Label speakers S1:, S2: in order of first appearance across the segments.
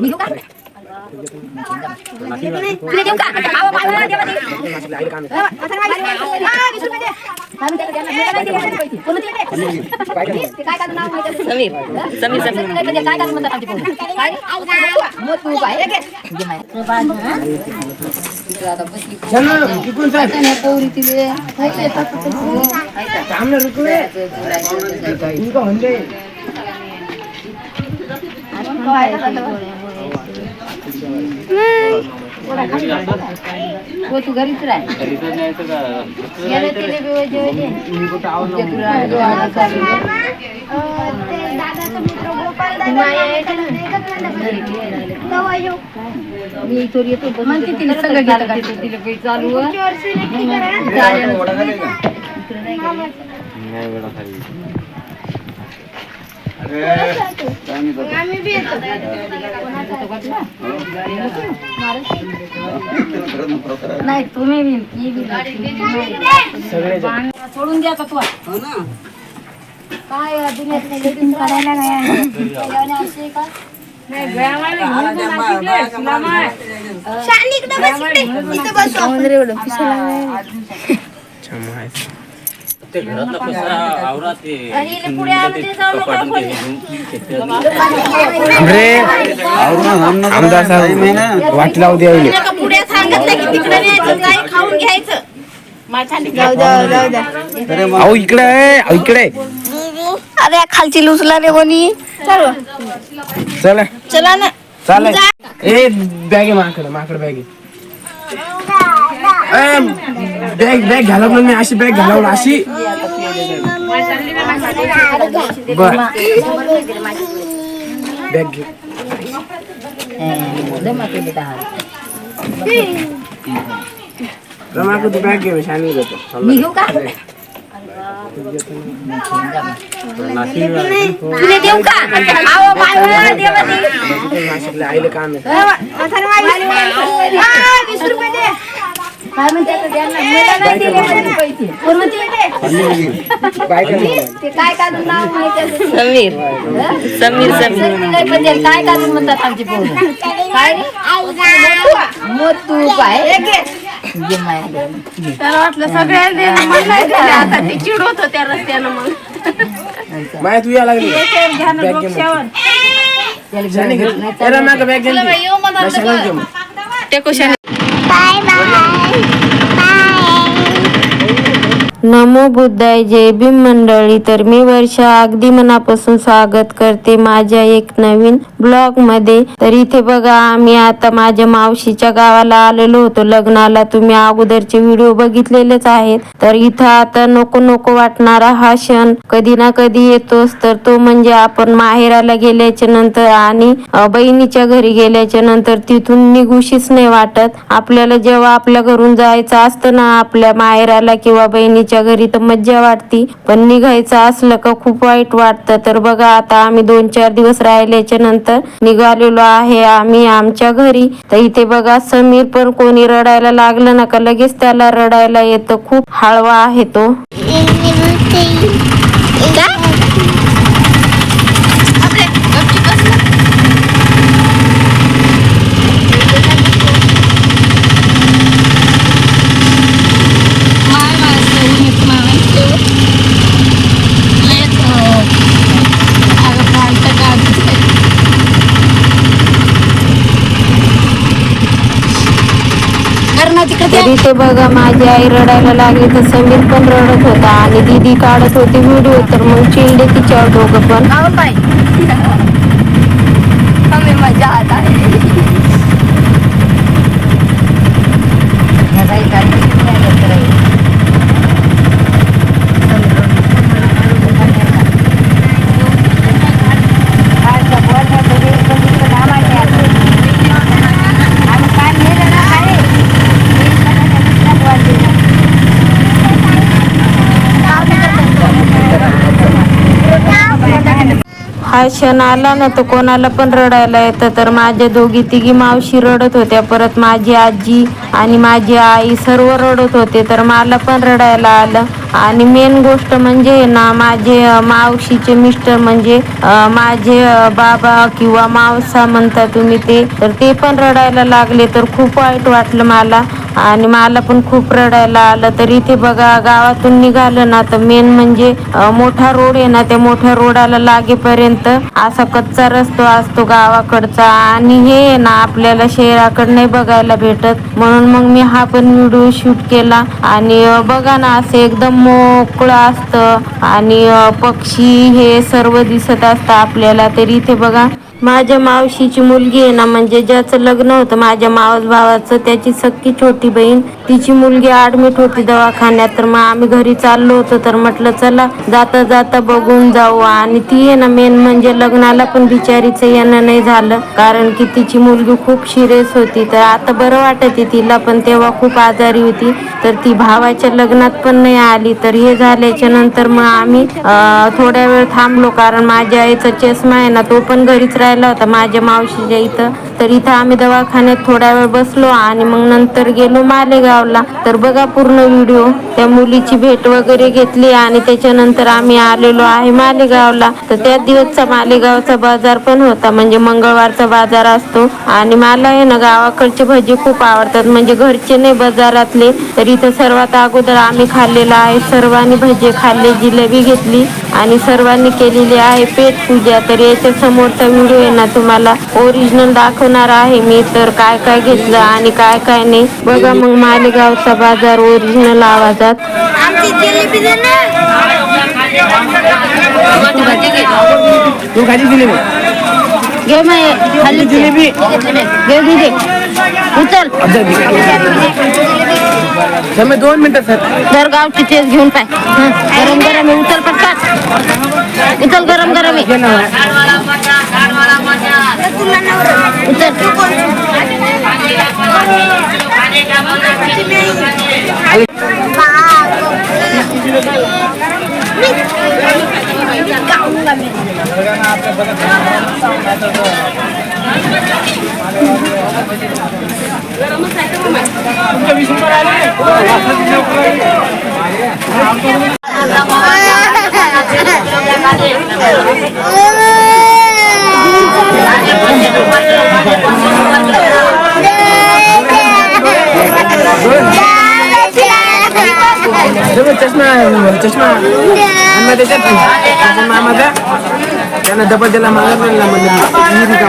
S1: मी घेऊ का तुला देऊ का आवा बाळा देवा दे काय म्हणते त्याला? मला नाही दिले त्याचे पैसे. कोण दिले? ते काय काढून नाव माहिती आहे?
S2: समीर समीर समीर
S1: समीर नाही म्हणजे काय काढून म्हणतात आमचे पोरं? काय? मोतू काय? एक आहे. घे माय. तिकडं आता बसली पोरं. आता नाही पोरी तिथे. खायचं आहे, टाकू तर. खायचं. हो तू घरीच राह. नाही तुम्ही सोडून द्या का तू. काय नाही लेडीज काढायला काय? असे का
S3: आमदार साहेब वाट लावू द्या इले.
S2: पुढे सांगितलं की तिकडे न्यायचं जाई खाऊन घ्यायचं.
S3: इकडे इकडे. आहे.
S2: अरे खालची लुसला रे कोणी
S3: चला.
S2: चला. ना.
S3: चालेल. ए बॅग आहे माकडे माकड बॅग. आहे ए, बॅग बॅग घालवलं मी अशी बॅग घालवलं अशी. बर. बॅग घे.
S1: जमा केले दहा
S3: रमाक
S1: देऊ का
S3: नाशिकला आईले काम आहे
S1: काय म्हणते
S3: बायका
S1: काय काढून नाव माहिती
S2: समीर समीर समीर
S1: काय पण काय काढून म्हणतात आमची पोरं? काय रे? मोतू काय
S2: त्याला वाटलं सगळ्यांना आता ते चिडवत होत्या रस्त्यानं मग.
S3: माया तू या लागली बॅग घे. मग.
S1: त्याला
S3: बॅग घे. ना मग.
S4: नमो बुद्धाय जय भीम मंडळी. तर मी वर्षा अगदी मनापासून स्वागत करते माझ्या एक नवीन ब्लॉगमध्ये. तर इथे बघा आम्ही आता माझ्या मावशीच्या गावाला आलेलो होतो लग्नाला. तुम्ही अगोदरचे व्हिडिओ बघितलेलेच आहेत. तर इथं आता नको नको वाटणारा हा क्षण कधी ना कधी येतोच. तर तो म्हणजे आपण माहेराला गेल्याच्यानंतर आणि बहिणीच्या घरी गेल्याच्यानंतर तिथून निघूशीच नाही वाटत. आपल्याला जेव्हा आपल्या घरून जायचं असतं ना आपल्या माहेराला किंवा बहिणीच्या घरी तर मज्जा वाटती. पण निघायचं असलं का खूप वाईट वाटतं. तर बघा आता आम्ही दोन चार दिवस राहिल्याच्या नंतर निघालेलो आहे आम्ही आमच्या घरी. तर इथे बघा समीर पण कोणी रडायला लागलं ना का लगेच त्याला रडायला येतं. खूप हळवा आहे तो. आधी ते बघा माझी आई रडायला लागली तर समीर पण रडत होता आणि दीदी काढत होती व्हिडिओ. तर मग चिडले तिच्यावर दोघं पण
S1: मजा आता है ह्या काही काही नाही येत रे. काय तर बोलणं तरी बघितलं ना माहिती आहे. आणि काय नेलं ना काय? ते सगळ्यांना दुसऱ्यात वाटलं.
S4: हा क्षण आला ना तर कोणाला पण रडायला येतं. तर माझ्या दोघी तिघी मावशी रडत होत्या. परत माझी आजी आणि माझी आई सर्व रडत होते तर मला पण रडायला आलं. आणि मेन गोष्ट म्हणजे ना माझे मावशीचे मिस्टर म्हणजे माझे बाबा किंवा मावसा म्हणता तुम्ही ते तर ते पण रडायला लागले तर खूप वाईट वाटलं मला. आणि मला पण खूप रडायला आलं तर इथे बघा गावातून निघालं ना तर मेन म्हणजे मोठा रोड आहे ना त्या मोठ्या रोडाला लागेपर्यंत असा कच्चा रस्तो असतो गावाकडचा. आणि हे आहे ना आपल्याला शहराकडे नाही बघायला भेटत. म्हणून मग मी हा पण व्हिडिओ शूट केला. आणि बघा ना असं एकदम मोकळं असतं. आणि पक्षी हे सर्व दिसत असतं आपल्याला. तरी इथे बघा माझ्या मावशीची मुलगी आहे ना म्हणजे ज्याचं लग्न होतं माझ्या मावस भावाचं त्याची सक्की छोटी बहीण तिची मुलगी ऍडमिट होती दवाखान्यात तर मग आम्ही घरी चाललो होतो तर म्हटलं चला जाता जाता बघून जाऊ. आणि ती आहे ना मेन म्हणजे लग्नाला पण बिचारीचं येणं नाही झालं कारण की तिची मुलगी खूप सिरियस होती. तर आता बरं वाटते तिला पण तेव्हा खूप आजारी होती. तर ती भावाच्या लग्नात पण नाही आली. तर हे झाल्याच्यानंतर मग आम्ही थोड्या वेळ थांबलो कारण माझ्या आईचा चष्मा आहे ना तो पण घरीच राहिला होता. माझ्या मावशीच्या इथं. तर इथं आम्ही दवाखान्यात थोड्या वेळ बसलो आणि मग नंतर गेलो मालेगावला. तर बघा पूर्ण व्हिडिओ. त्या मुलीची भेट वगैरे घेतली आणि त्याच्यानंतर आम्ही आलेलो आहे मालेगावला. तर त्या दिवसचा मालेगावचा बाजार पण होता. म्हणजे मंगळवारचा बाजार असतो. आणि मला आहे ना गावाकडचे भजी खूप आवडतात. म्हणजे घरचे नाही बाजारातले. तर इथं सर्वात अगोदर आम्ही खाल्लेला आहे. सर्वांनी भजे खाल्ले जिलेबी घेतली. आणि सर्वांनी केलेली आहे पेट पूजा. तर याच्या समोरचा व्हिडिओ आहे ना तुम्हाला ओरिजिनल दाखवणार आहे. मी तर काय काय घेतलं आणि काय काय नाही. बघा मग मालेगावचा बाजार ओरिजिनल आवाजात.
S3: तू खाली दिली नाही
S4: घे मग खाली.
S3: जिलेबी.
S4: घे दीदी उचल
S3: समय दोन मिनिटं सर.
S4: दर गावची चेस घेऊन पाय. हं, गरम गरम आहे उचल पटकन उचल गरम गरम आहे. उचल
S3: चष्मा चष्मा आणि त्याच्यात त्याचा मामाचा त्यानं डबल त्याला मागत म्हणजे ही रिकामा नाही.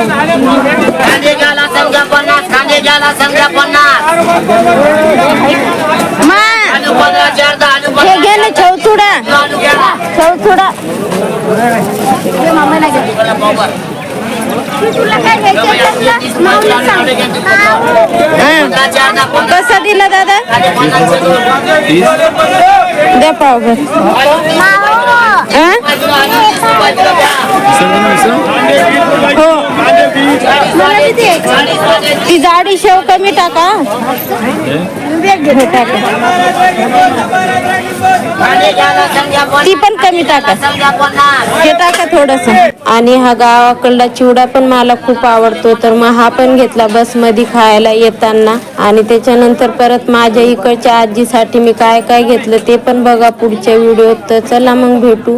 S1: कांदे घ्यायला समजा पन्नास कांदे घ्यायला समजा पन्नास
S4: कसा दिला दादा द्या पावभर हं? हो ती जाडी शेव कमी टाका. टाका ती पण कमी टाका. हे टाका थोडस. आणि हा गावाकडला चिवडा पण मला खूप आवडतो तर मग हा पण घेतला बसमध्ये खायला येताना. आणि त्याच्यानंतर परत माझ्या इकडच्या आजीसाठी मी काय काय घेतलं ते पण बघा पुढच्या व्हिडिओत. तर चला मग भेटू.